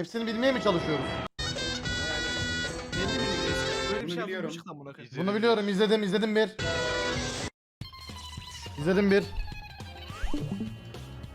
Hepsini bilmeye mi çalışıyoruz? Böyle bir şey biliyorum. lan buna. Bunu biliyorum izledim izledim bir. İzledim bir.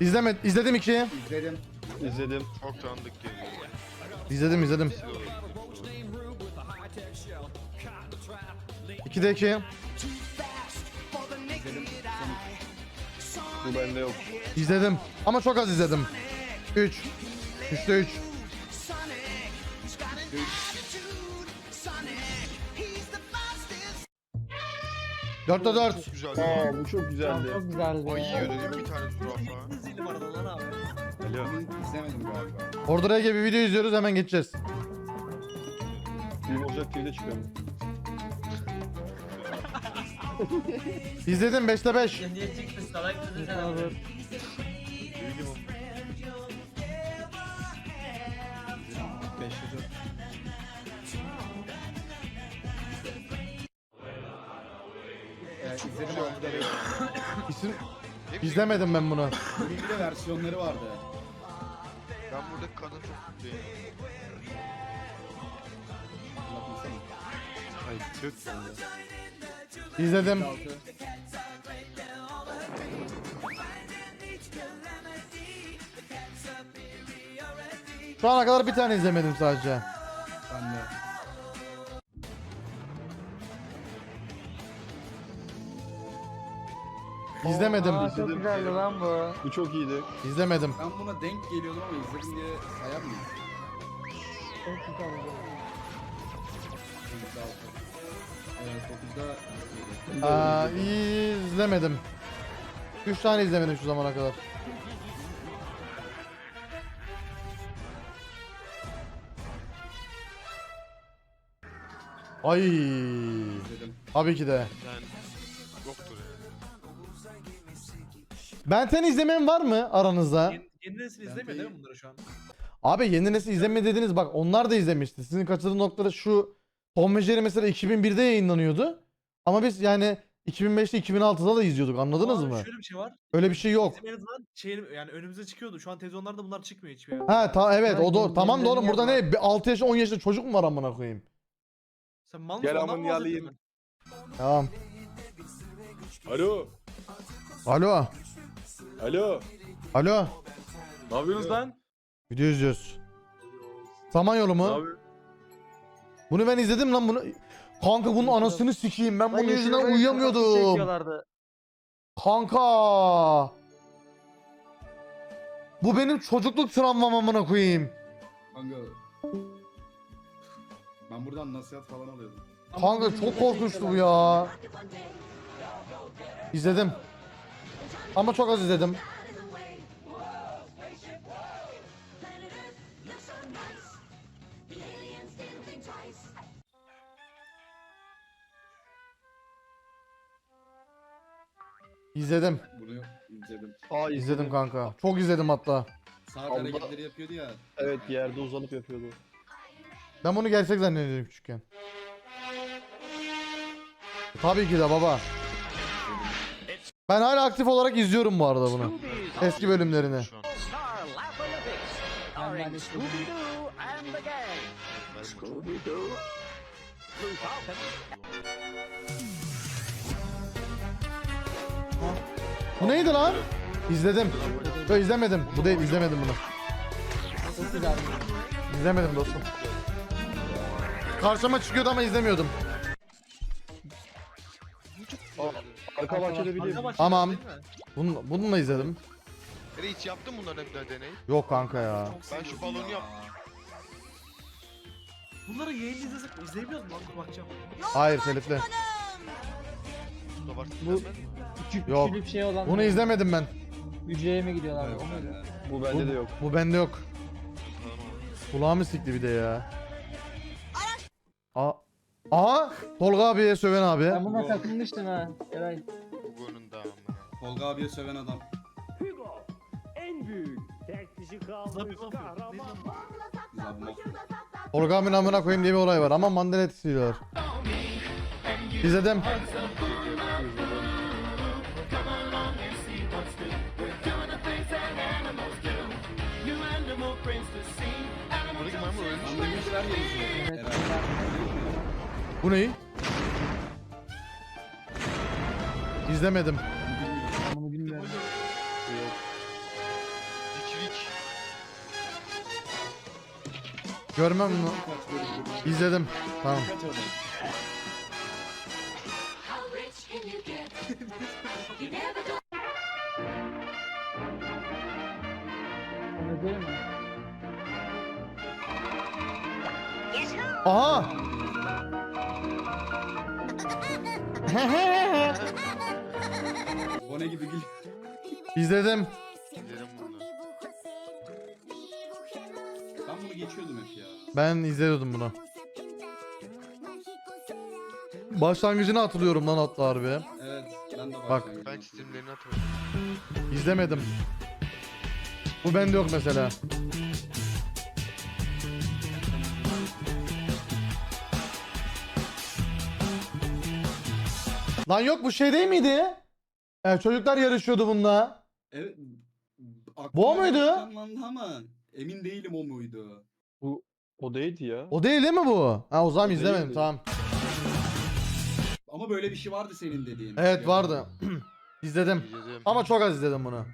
İzleme, izledim iki. İzledim. İzledim. Çok tanıdık geliyor. İzledim izledim. İki de iki. Bu bende yok. İzledim. Ama çok az izledim. Üç. Üçte üç. Dörtte dört. Çok güzel. Aa bu çok güzeldi. Çok güzeldi. Ay yiyor dedim bir tane zürafa. Zili var lan abi. Alo. İzlemedim galiba. Order Ege bir video izliyoruz hemen geçeceğiz. Film olacak diye de çıkıyorum. İzledim 5'te 5. Niye çıktı salak mısın sen beş. İsim... İzlemedim ben bunu. Bunun bir de versiyonları vardı. Ben buradaki kadın çok. Anlatmasana. Ay bende. İzledim. Altı. Şu ana kadar bir tane izlemedim sadece. İzlemedim. Aa, çok güzeldi lan bu. Bu çok iyiydi. İzlemedim. Ben buna denk geliyordum ama izledim diye sayar mıyım? Çok güzeldi. 9'da altı. Ee, 9'da yedi. Aa, izlemedim. 3 tane izlemedim şu zamana kadar. Ay, tabii ki de. Yani yoktur yani. Benten izlemeyen var mı aranızda? Yeni, yeni nesil izlemiyor değil mi bunları şu an? Abi yeni nesil izleme dediniz bak onlar da izlemişti. Sizin kaçırdığınız noktada şu Tom ve Jerry mesela 2001'de yayınlanıyordu. Ama biz yani 2005'te 2006'da da izliyorduk anladınız Aa, mı? Şöyle bir şey var. Öyle bir şey yok. Bizim en azından şey, yani önümüze çıkıyordu. Şu an televizyonlarda bunlar çıkmıyor hiçbir yerde. Ha ta evet o doğru. Tamam da oğlum burada ne 6 yaş 10 yaşında çocuk mu var amına koyayım? Sen mal Gel mısın? Ondan amın mı bahsettin yalayım. ben? Tamam. Alo. Alo. Alo. Alo. Ne yapıyorsunuz lan? Video izliyoruz. Samanyolu Ne mu? yapıyorsun? Bunu ben izledim lan bunu. Kanka bunun anasını sikeyim. Ben bunun yüzünden uyuyamıyordum. Kanka. Bu benim çocukluk travmam amına koyayım. Kanka. Ben buradan nasihat falan alıyordum. Kanka çok korkunçtu bu ya. İzledim. Ama çok az izledim. İzledim. Bunu izledim. Aa İzledim kanka. Çok izledim hatta. Allah- hareketleri yapıyordu ya. Evet yerde uzanıp yapıyordu. Ben bunu gerçek zannediyordum küçükken. Tabii ki de baba. Ben hala aktif olarak izliyorum bu arada bunu. Eski bölümlerini. Bu neydi lan? İzledim. Yo izlemedim. Bu değil izlemedim bunu. İzlemedim dostum. Karşıma çıkıyordu ama izlemiyordum. Arka bahçede Arka bahçede Tamam. değil mi? Bunu, bununla izledim. Ere hiç yaptın bunların bir daha deney. Yok kanka ya. Ben şu balonu yap. Bunları yayın izlesek izleyebiliyoruz mu? Dur bakacağım. Hayır telifli. Bu da var. Bu- Bu... Küçük Yok. şey olan. Bunu izlemedim ben. Hücreye mi gidiyorlar? O muydu? Bu bende de yok. Bu bende yok. Kulağımı sikti bir de ya. Aa. Aa! Tolga abiye söven abi. Ben buna takılmıştım ha. Eray. Tolga abiye söven adam. En büyük tek dişi kalmış kahraman. Zabma. Tolga abinin amına koyayım diye bir olay var ama mandal etkisi diyorlar. İzledim. Herhalde. Bu ne? İzlemedim. Görmem mi? İzledim. Tamam. Aha! O ne gibi gül. İzledim. Geçiyordum hep ya. Ben izliyordum bunu. Başlangıcını hatırlıyorum lan hatta harbi. Evet. Ben de Bak. Ben çizimlerini hatırlıyorum. İzlemedim. Bu bende yok mesela. Lan yok bu şey değil miydi? Evet, çocuklar yarışıyordu bununla. Evet. Bu o aklıma muydu? canlandı ama emin değilim o muydu. O değildi ya. O değil değil mi bu? Ha o zaman O izlemedim değildi. tamam. Ama böyle bir şey vardı senin dediğin. Evet vardı. izledim. İzledim. Ama çok az izledim bunu.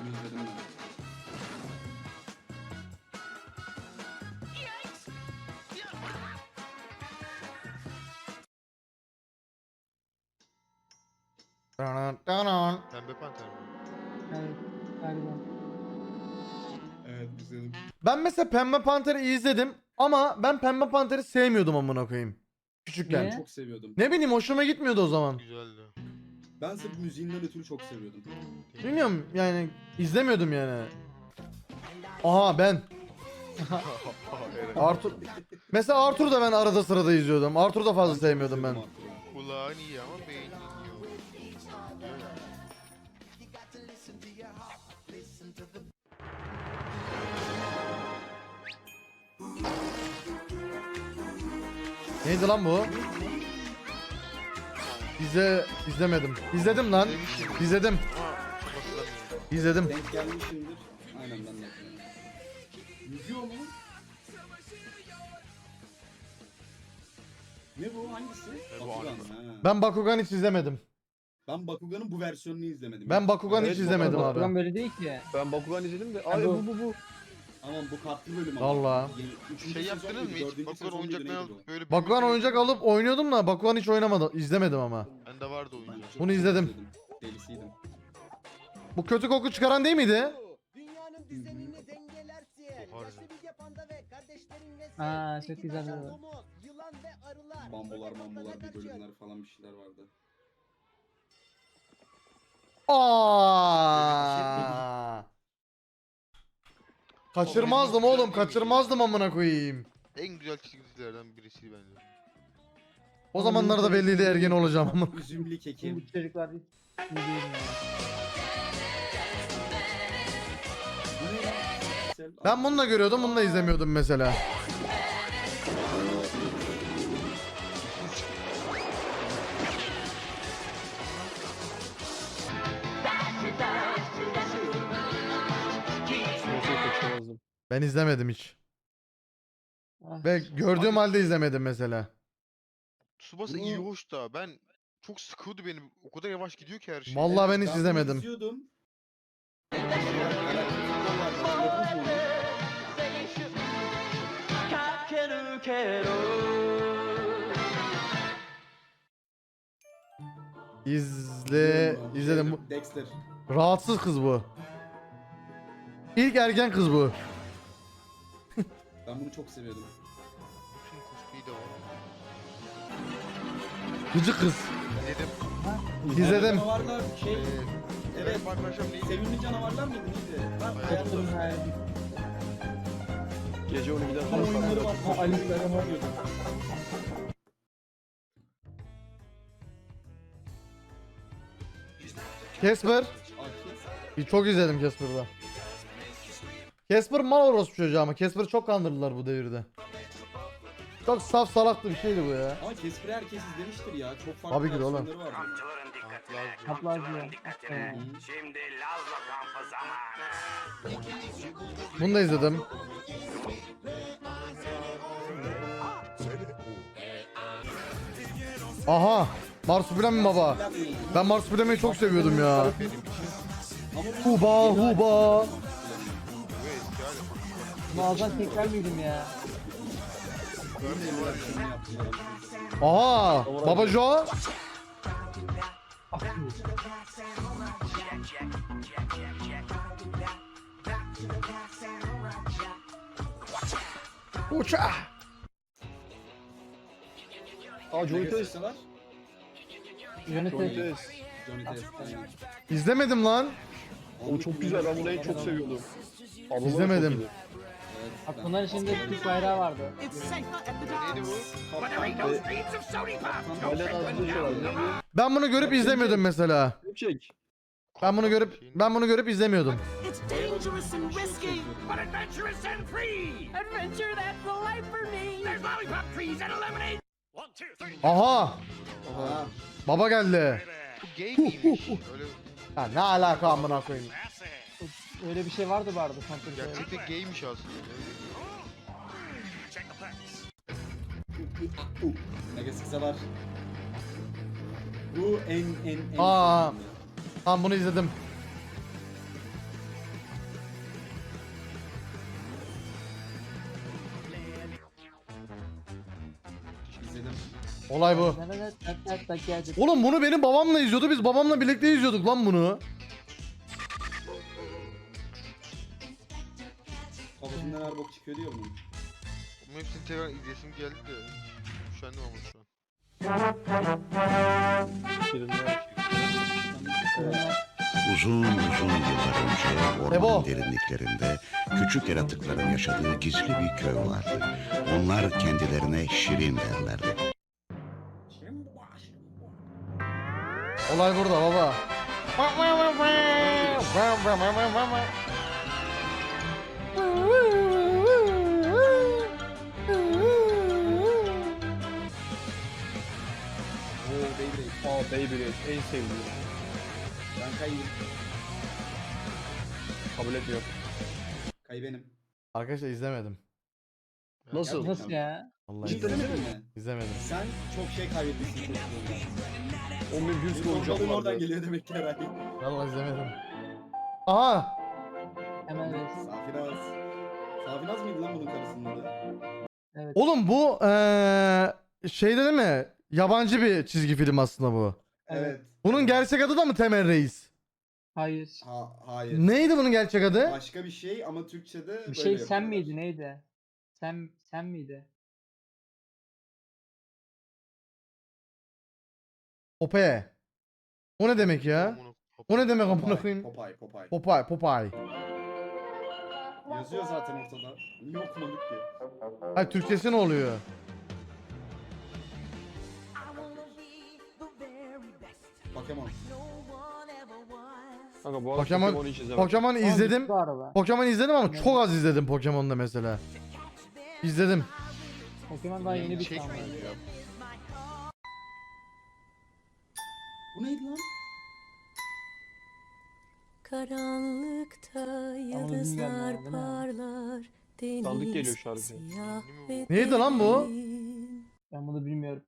Bunu izledim ben. Tanan, tanan. Pembe panter mi? Evet. Galiba. Güzelim. Ben mesela Pembe Panter'i izledim ama ben Pembe Panter'i sevmiyordum amına koyayım. Küçükken. Niye? Çok seviyordum. Ne bileyim hoşuma gitmiyordu o zaman. Güzeldi. Ben sırf müziğinden ötürü çok seviyordum. Bilmiyorum yani izlemiyordum yani. Aha ben. Arthur. Mesela Arthur'u da ben arada sırada izliyordum. Arthur'u da fazla sevmiyordum ben. Kulağın iyi ama Neydi lan bu? İzle izlemedim. İzledim lan. İzledim. İzledim. Denk gelmişimdir. Aynen ben de. Yüzüyor mu? Ne bu? Hangisi? E, bu Bakugan. ha. Ben Bakugan hiç izlemedim. Ben Bakugan'ın bu versiyonunu izlemedim. Ben Bakugan Evet, hiç izlemedim Bakugan- abi. Ulan böyle değil ki. Ben Bakugan izledim de. Ay bu bu bu. Aman bu kartlı bölüm ama. Valla. Üçüncü Şey sezon yaptınız mı hiç? dördüncü Bakugan sezon bu? alıp böyle Bakugan büyük- oyuncak alıp oynuyordum da Bakugan hiç oynamadım. İzlemedim ama. Bende vardı Ben oyuncak. çok Bunu izledim. Delisiydim. Bu kötü koku çıkaran değil miydi? Dünyanın düzenini dengelersin. Oha. Yaşlı Bilge Panda ve kardeşlerinle Aa, sev. çok güzel bu. domuz, Yılan ve arılar. Bambolar mambolar kafana bir kaçıyor. bölümler falan bir şeyler vardı. Aa! Kaçırmazdım oğlum, kaçırmazdım amına koyayım. En güzel çizgi dizilerden birisi bence. O zamanlarda belliydi ergen olacağım ama. Üzümlü kekim. Şimdi çocuklar hiç iyi değil ya. Bu? Güzel. Ben bunu da görüyordum, bunu da izlemiyordum mesela. Ben izlemedim hiç. Ah, Ve gördüğüm halde izlemedim mesela. Tsubasa iyi hoş da ben çok sıkıyordu beni. O kadar yavaş gidiyor ki her şey. Vallahi ben hiç izlemedim. izliyordum. İzle, izledim. Bu- Dexter. Rahatsız kız bu. İlk ergen kız bu. Ben bunu çok seviyordum. Bütün cosplay de var. Gıcık kız. İzledim. İzledim. Canavarlar şey. Ee, Evet. benim arkadaşım neydi? Sevimli canavarlar mıydı neydi? Ben Hayatım hayatımda ha, Gece 12'den Tam sonra oyunları var. Ha, Alice'lere bak. Casper. Akif. Çok izledim Casper'da. Casper mal orospu çocuğu ama Casper'ı çok kandırdılar bu devirde. Çok saf salaklı bir şeydi bu ya. Ama Casper'ı herkes izlemiştir ya. Çok farklı Abi gir oğlum. versiyonları vardı. Şimdi Lazlo kampı zamanı. Bunu da izledim. Aha. Marsupilami baba. Ben Marsupilami'yi çok seviyordum ya. Huba huba. Alsan tekrar mıydım ya? Aha. Baba Jo. Uça. Aa Johnny Test. Var. Johnny. Test. İzlemedim lan. O çok güzel ben en çok seviyordum. İzlemedim. Bak bunların içinde Türk bayrağı vardı. Ben bunu görüp izlemiyordum mesela. Çek. Ben bunu görüp ben bunu görüp izlemiyordum. It's dangerous and risky, but adventurous and free. Adventure, that's the life for me. There's lollipop trees and a lemonade. One, two, three. Aha. Aha. Baba geldi. Ha ne alaka amına koyayım. Öyle bir şey vardı vardı Counter gerçekten gaymiş aslında. Megas kısa var. Bu en en en Aa. Tamam bunu izledim. İzledim. Olay bu. Oğlum bunu benim babamla izliyordu. Biz babamla birlikte izliyorduk lan bunu. Kafasından her bok çıkıyor diyor mu? Ama hepsini tekrar izleyesim geldi de. Üşendim ama şu an. Uzun uzun yıllar önce ormanın Ebo. derinliklerinde küçük yaratıkların yaşadığı gizli bir köy vardı. Onlar kendilerine şirin derlerdi. Olay burada baba. Aa Beyblade en sevdiğim. Ben Kay. Kabul etmiyorum. Kay benim. Arkadaşlar izlemedim. Nasıl? Gerçekten. Nasıl ya? Vallahi Cidden izlemedim. izlemedin mi? İzlemedim. Sen çok şey kaybetmişsin çocukluğunda. 10 bin views oradan geliyor demek ki herhalde. Vallahi izlemedim. Aha. Hemen reis. Safinaz. Safinaz mıydı lan bunun karısının adı? Evet. Oğlum bu eee şeyde değil mi? Yabancı bir çizgi film aslında bu. Evet. Bunun gerçek adı da mı Temel Reis? Hayır. Ha, hayır. Neydi bunun gerçek adı? Başka bir şey ama Türkçe'de Bir böyle şey sen yapıyorlar. miydi neydi? Sen sen miydi? Popeye. O ne demek ya? O ne demek amına Popeye, koyayım? Popeye, Popeye. Popeye, Popeye. Yazıyor zaten ortada. Niye okumadık ki? Hayır Türkçesi ne oluyor? Pokemon. Kanka bu arada Pokemon- Pokemon'u hiç izlemedim. Pokemon izledim. Bu arada. Pokemon izledim ama çok az izledim Pokemon'da mesela. İzledim. Pokemon daha yeni bir ya. Bu neydi lan? Karanlıkta yıldızlar parlar. Tanıdık geliyor Deniz şarkı. siyah ve Neydi lan bu? derin. Ben bunu bilmiyorum.